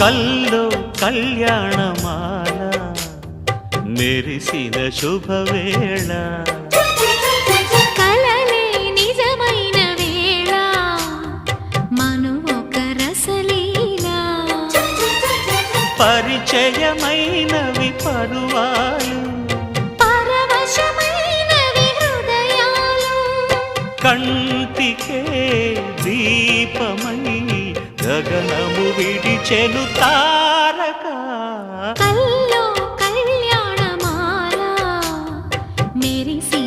కల్లో కళ్యాణమాల మెరిసిన శుభవేళ. కలలే నిజమైన వేళ మను ఒక రసలీలా. పరిచయమైనవి పరువాలు పరవశమైనవి హృదయాలు కంటికే దీపమై గగనము విడిచెను తారక. కల్లో కళ్యాణమాల మెరిసి